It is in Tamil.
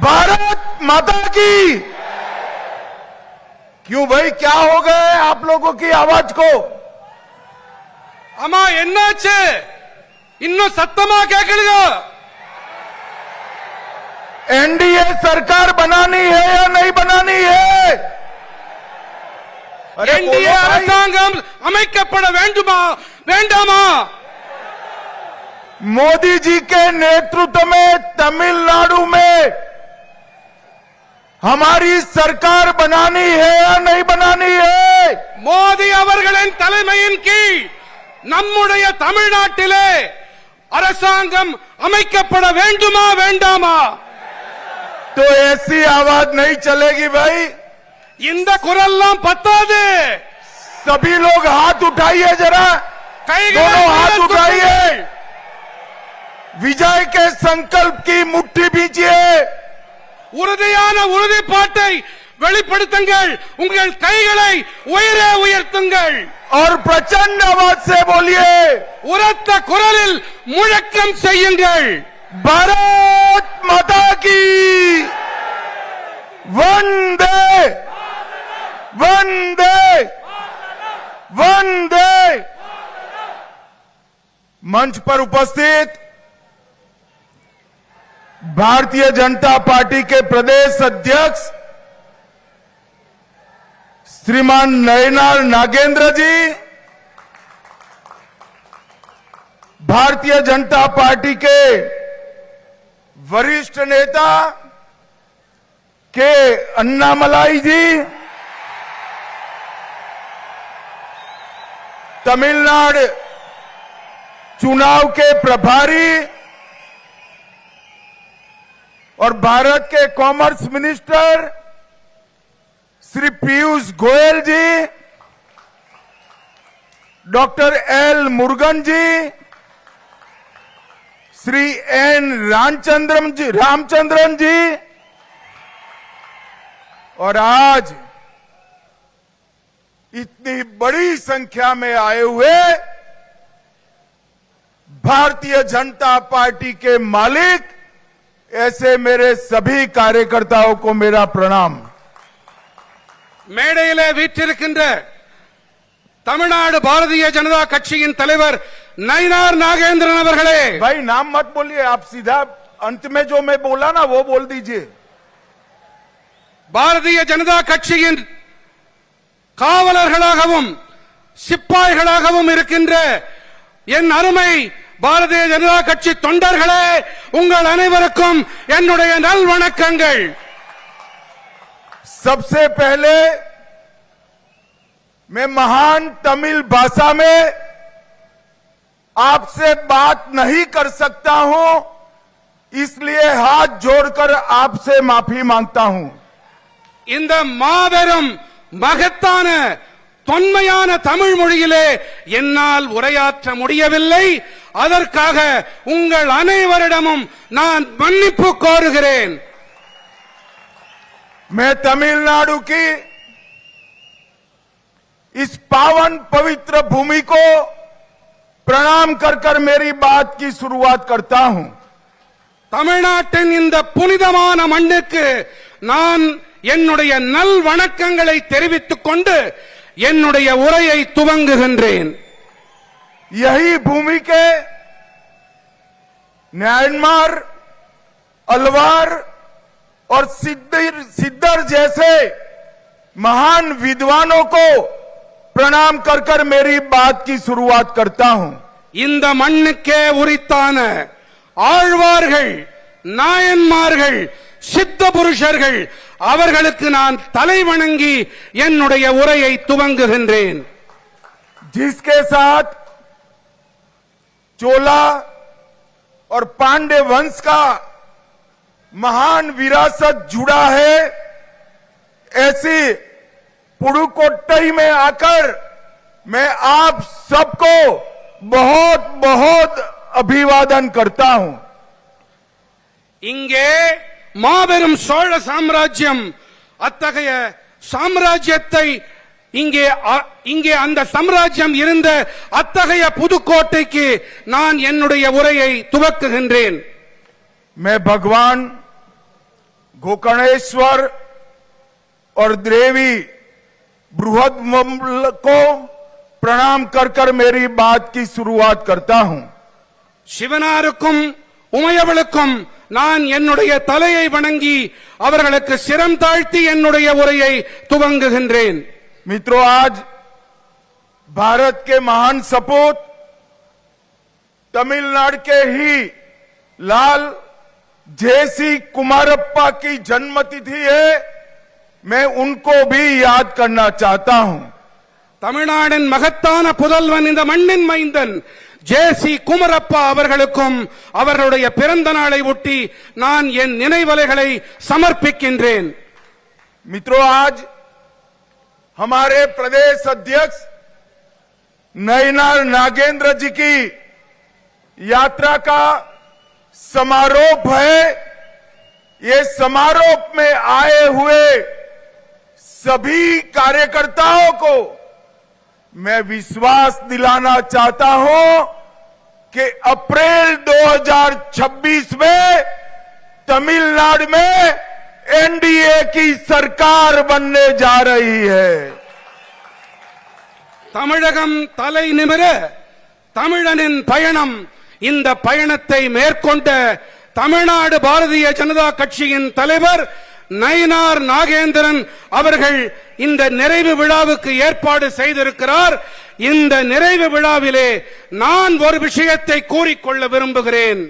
भारत माता की क्यों भाई क्या हो गए आप लोगों की आवाज को அம்மா என்னாச்சு இன்னும் சத்தமா கேட்கலுங்க एनडीए सरकार बनानी है या नहीं बनानी है अरे என்டிஏ बोलो भाई। அரசாங்கம் அமைக்கப்பட வேண்டுமா வேண்டாமா मोदी जी के नेतृत्व में तमिलनाडु में हमारी सरकार बनानी है या नहीं बनानी है மோடி அவர்களின் தலைமையின் கீழ் நம்முடைய தமிழ்நாட்டிலே அரசாங்கம் அமைக்கப்பட வேண்டுமா வேண்டாமா तो ऐसी आवाज नहीं चलेगी भाई இந்த குரல்லாம் பத்தாது सभी लोग हाथ उठाइए जरा கைகளை दोनों हाथ மேலே उठाइए தூக்குங்கள். विजय के संकल्प की मुट्ठी बीजिए உறுதியான உறுதிப்பாட்டை வெளிப்படுத்துங்கள் உங்கள் கைகளை உயரே உயர்த்துங்கள் और प्रचंड आवाज से बोलिए உரத்த குரலில் முழக்கம் செய்யுங்கள் भारत माता की वंदे वंदे वंदे मंच पर उपस्थित भारतीय जनता पार्टी के प्रदेश अध्यक्ष श्रीमान नयनाल नागेंद्र जी, भारतीय जनता पार्टी के वरिष्ठ नेता के अन्नामलाई जी, तमिलनाडु चुनाव के प्रभारी और भारत के commerce minister Shri Piyush Goyal ji, doctor L Murugan ji, Shri N Ramachandran ji Ramachandran ji, और आज इतनी बड़ी संख्या में आए हुए भारतीय जनता पार्टी के मालिक ऐसे मेरे सभी कार्यकर्ताओं को मेरा प्रणाम மேடையிலே வீற்றிருக்கின்ற தமிழ்நாடு பாரதிய ஜனதா கட்சியின் தலைவர் நயினார் நாகேந்திரன் அவர்களே भाई नाम मत बोलिए आप सीधा अंत में जो मैं बोला ना वो बोल दीजिए பாரதிய ஜனதா கட்சியின் காவலர்களாகவும் சிப்பாய்களாகவும் இருக்கின்ற என் அருமை பாரதிய ஜனதா கட்சி தொண்டர்களே உங்கள் அனைவருக்கும் என்னுடைய நல்வணக்கங்கள் सबसे पहले मैं महान तमिल भाषा में आपसे बात नहीं कर सकता हूं इसलिए हाथ जोड़कर आपसे माफी मांगता हूं இந்த மாபெரும் மகத்தான தொன்மையான தமிழ் மொழியிலே என்னால் உரையாற்ற முடியவில்லை அதற்காக உங்கள் அனைவரிடமும் நான் மன்னிப்பு கோருகிறேன் मैं तमिलनाडु की इस पावन पवित्र भूमि को प्रणाम कर कर मेरी बात की शुरुआत करता हूं தமிழ்நாட்டின் இந்த புனிதமான மண்ணுக்கு நான் என்னுடைய நல் வணக்கங்களை தெரிவித்துக் கொண்டு என்னுடைய உரையை துவங்குகின்றேன் यही भूमि के म्यांमार अलवार और सिद्धर सिद्धर जैसे महान विद्वानों को प्रणाम कर कर मेरी बात की शुरुआत करता हूं இந்த மண்ணுக்கே உரித்தான ஆழ்வார்கள் நாயன்மார்கள் சித்த புருஷர்கள் அவர்களுக்கு நான் தலை வணங்கி என்னுடைய உரையை துவங்குகின்றேன் जिसके साथ चोला और पांडे वंश का महान विरासत जुड़ा है ऐसी पुडुकोट्टई में आकर मैं आप सबको बहुत बहुत अभिवादन करता हूं இங்கே மாபெரும் சோழ சாம்ராஜ்யம் அத்தகைய சாம்ராஜ்யத்தை இங்கே அ- இங்கே அந்த சாம்ராஜ்யம் இருந்த அத்தகைய புதுக்கோட்டைக்கு நான் என்னுடைய உரையை துவக்குகின்றேன் मैं भगवान गोकर्णेश्वर और देवी बृहद को प्रणाम कर कर मेरी बात की शुरुआत करता हूं சிவனாருக்கும் உமையவளுக்கும் நான் என்னுடைய தலையை வணங்கி அவர்களுக்கு சிரம் தாழ்த்தி என்னுடைய உரையை துவங்குகின்றேன் मित्रों आज भारत के महान सपूत तमिलनाडु के ही लाल जेसी कुमारप्पा की जन्मतिथि है मैं उनको भी याद करना चाहता हूं தமிழ்நாடின் மகத்தான புதல்வன் இந்த மண்ணின் மைந்தன் ஜேசி குமரப்பா அவர்களுக்கும் அவர்களுடைய பிறந்த நாளை ஒட்டி நான் என் நினைவலைகளை சமர்ப்பிக்கின்றேன் मित्रों आज हमारे प्रदेश अध्यक्ष नयनार नागेंद्र जी की यात्रा का समारोह है। ये समारोह में आए हुए सभी कार्यकर्ताओं को मैं विश्वास दिलाना चाहता हूँ कि अप्रैल 2026 में तमिलनाडु में एनडीए की सरकार बनने जा रही है தமிழகம் தலை நிமிர தமிழனின் பயணம் இந்த பயணத்தை மேற்கொண்ட தமிழ்நாடு பாரதிய ஜனதா கட்சியின் தலைவர் நயினார் நாகேந்திரன் அவர்கள் இந்த நிறைவு விழாவுக்கு ஏற்பாடு செய்திருக்கிறார் இந்த நிறைவு விழாவிலே நான் ஒரு விஷயத்தை கூறிக்கொள்ள விரும்புகிறேன்